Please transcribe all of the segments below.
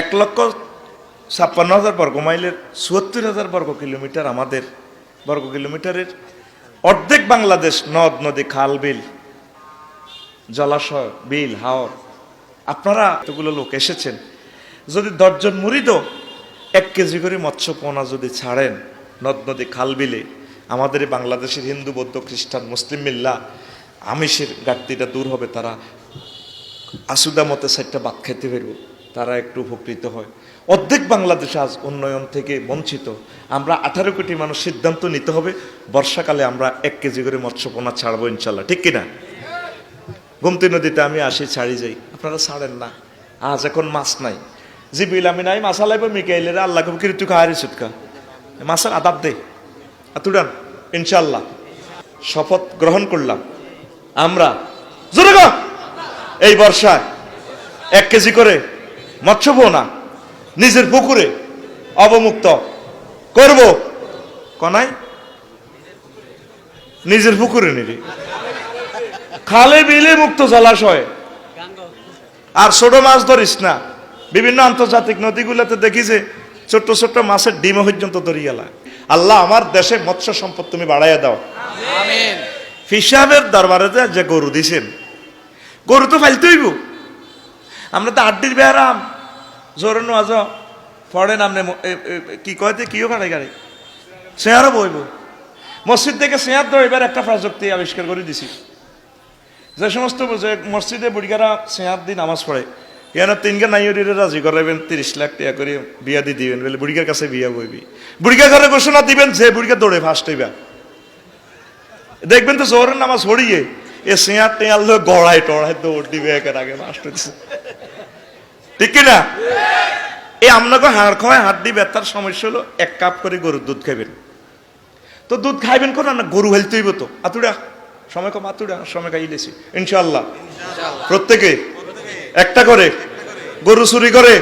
এক লক্ষ ছাপ্পান্ন হাজার বর্গ মাইলের চুয়াত্তর হাজার বর্গ কিলোমিটার আমাদের বর্গ কিলোমিটারের অর্ধেক বাংলাদেশ নদ, নদী, খাল, বিল, জলাশয়, বিল, হাওর। আপনারা এতগুলো লোক এসেছেন। যদি দশজন মুড়িদও এক কেজি করে মৎস্য পোনা যদি ছাড়েন নদ, নদী, খাল, বিলে, আমাদের বাংলাদেশের হিন্দু, বৌদ্ধ, খ্রিস্টান, মুসলিম, মিল্লা, আমিষের ঘাটতিটা দূর হবে, তারা আসুদা মতে সাইডটা ভাত খেতে পারব। তারা একটু উপকৃত হয়। অর্ধেক বাংলাদেশ আজ উন্নয়ন থেকে বঞ্চিত। আমরা আঠারো কোটি মানুষ সিদ্ধান্ত নিতে হবে, বর্ষাকালে আমরা এক কেজি করে মৎস্যপোনা ছাড়বো ইনশাল্লাহ, ঠিক কিনা? গোমতী নদীতে আমি আসি, ছাড়ি যাই। আপনারা ছাড়েন না, আজ এখন মাছ নাই। জিবিল আমি নাই, মাছ আলাইব মিকাইলের আল্লাহ কবি কিন্তু খাহারি সুটকা মাছের আদাব দে। আতুডান ইনশাল্লাহ। শপথ গ্রহণ করলাম। আমরা! এই বর্ষায় এক কেজি করে মৎস্য পোনা নিজের পুকুরে অবমুক্ত। করব? কনাই নিজের পুকুরে নিরে খালে বিলে মুক্ত জলাশয়। আর ছোট মাছ ধরিস না। বিভিন্ন আন্তর্জাতিক নদীগুলোতে দেখি যে ছোট্ট ছোট্ট মাছের ডিম পর্যন্ত ধরি গেলা আল্লাহ আমার দেশে মৎস্য সম্পদ তুমি বাড়াইয়া দাও। ফিসাবের দরবারে যে- যে গরু দিছেন গরু তো ফাইলতে হইব। আমরা তো আড্ডির বেহারাম। জোরে নোয়াজ পড়েন আপনি কি কয়তে কিও কাড়াই গাড়ি? সেয়ারও বইব মসজিদ থেকে সেয়ার দইবার একটা প্রযুক্তি আবিষ্কার করে দিছি যে সমস্ত মসজিদে বুড়িগারা সেয়ার দিন নামাজ পড়ে ইয়ানো তিনগা নাইয়রিরে রাজি করাবেন তিরিশ লাখ টাকা করে বিয়া দিয়ে দিবেন বলে বুড়িগার কাছে বিয়া বইবি বুড়িগা ঘরে ঘোষণা দিবেন যে বুড়িগা দৌড়ে ফার্স্ট হইবা। দেখবেন তো জোহরের নামাজ হরিয়ে এ সিয়ার টেয়াল গড়ায় টড়ায় দৌড় দিবে একের আগে ফার্স্ট হচ্ছে ঠিক না এই আপনাকে হাড় খাওয়ায় হাত দিবে তার সমস্যা হলো এক কাপ করে গরুর দুধ খাইবেন। তো দুধ খাইবেন কোন না গরু হেলতে হইব তো। আতুড়া। সময় কম আতুড়া সময় খাইলেছি ইনশাল্লাহ প্রত্যেকে? একটা করে। গরু চুরি করে।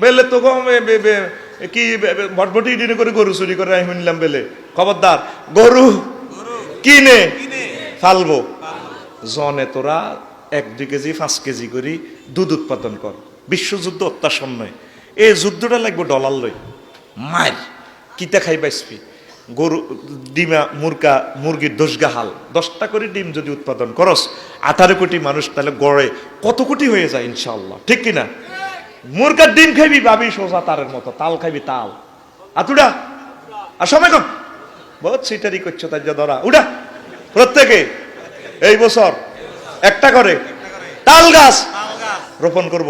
বেলে তো কি ভটভটি দিনে করে গরু চুরি করে আমি শুনলাম বেলে। খবরদার। গরু কিনে। ফালবো। জনে তোরা এক দুই কেজি, পাঁচ কেজি করে দুধ উৎপাদন কর। বিশ্বযুদ্ধ অত্যাসন্ন এই যুদ্ধটা লাগবে ডলার লই। মার, কিতা খাই বাইসপি গরু, ডিমা, মুরগা, মুরগির দশগা হাল। দশটা করে ডিম যদি উৎপাদন করস, আঠারো কোটি মানুষ তাহলে গড়ে কত কোটি হয়ে যায় ইনশাল্লাহ ঠিক কিনা? মুরগার ডিম খাইবি, ভাবি সোজা তারের মতো, তাল খাইবি তাল। আতুডা আর সময় কম। বহুত সিটারি করছ তার যা ধরা। উডা। প্রত্যেকে। এই বছর? একটা করে? তাল গাছ? রোপণ করব।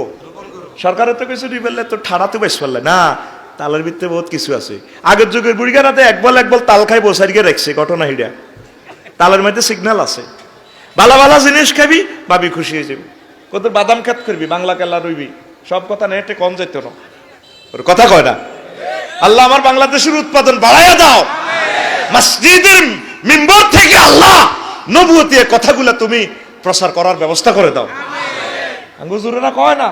সরকারের তো কিছু দিয়ে ফেললে তো ঠাড়াতে বেশ ফেললে না তালের ভিতরে বহুত কিছু আছে। আগের যুগের বুড়িগানাতে এক বল এক বল তাল খাই বসারিকে রাখছে ঘটনা হিডা তালের মধ্যে সিগন্যাল আছে। ভালো ভালো জিনিস খাবি ভাবি খুশি হয়ে যাবি। কত বাদাম খেত করবি বাংলা কেলা রইবি। সব কথা নেটে কম যেত না। ওর কথা কয় না। আল্লাহ আমার বাংলাদেশের উৎপাদন বাড়াইয়া দাও। মসজিদের মিম্বর থেকে আল্লাহ নবুয়তি এ কথাগুলো তুমি প্রচার করার ব্যবস্থা করে দাও। আঙ্গুজুরেরা কয় না?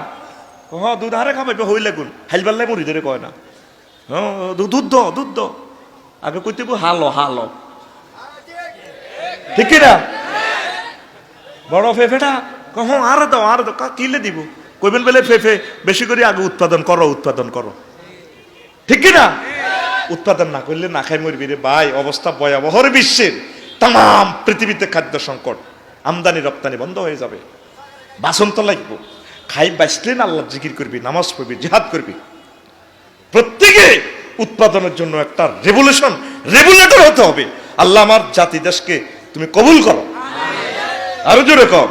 হ দুধ আরে খাবাইবে হইলে গুণ। হাইলবাল্লাই মরি ধরে কয় না। হ্যাঁ দুধ দুধ আগে কইতে হালো হালো। ঠিক কি না বড় ফেফেটা? কহ আর দাও আর দাও। কিলে দিব? কইবেন বেলে ফেফে, বেশি করে আগে উৎপাদন করো উৎপাদন করো। ঠিক কি না উৎপাদন না করলে না খাই মরবি রে ভাই, অবস্থা ভয়াবহ রে বিশ্বের। তাম পৃথিবীতে খাদ্য সংকট, আমদানি রপ্তানি বন্ধ হয়ে যাবে। বাসন তো লাগবো। খাই বাঁচলেন আল্লাহ জিকির করবি, নামাজ পড়বি, জিহাদ করবি। প্রত্যেকে উৎপাদনের জন্য একটা রেভুলেশন রেগুলেটর হতে হবে। আল্লাহ আমার জাতি দেশকে তুমি কবুল করো। আরও জোরে কম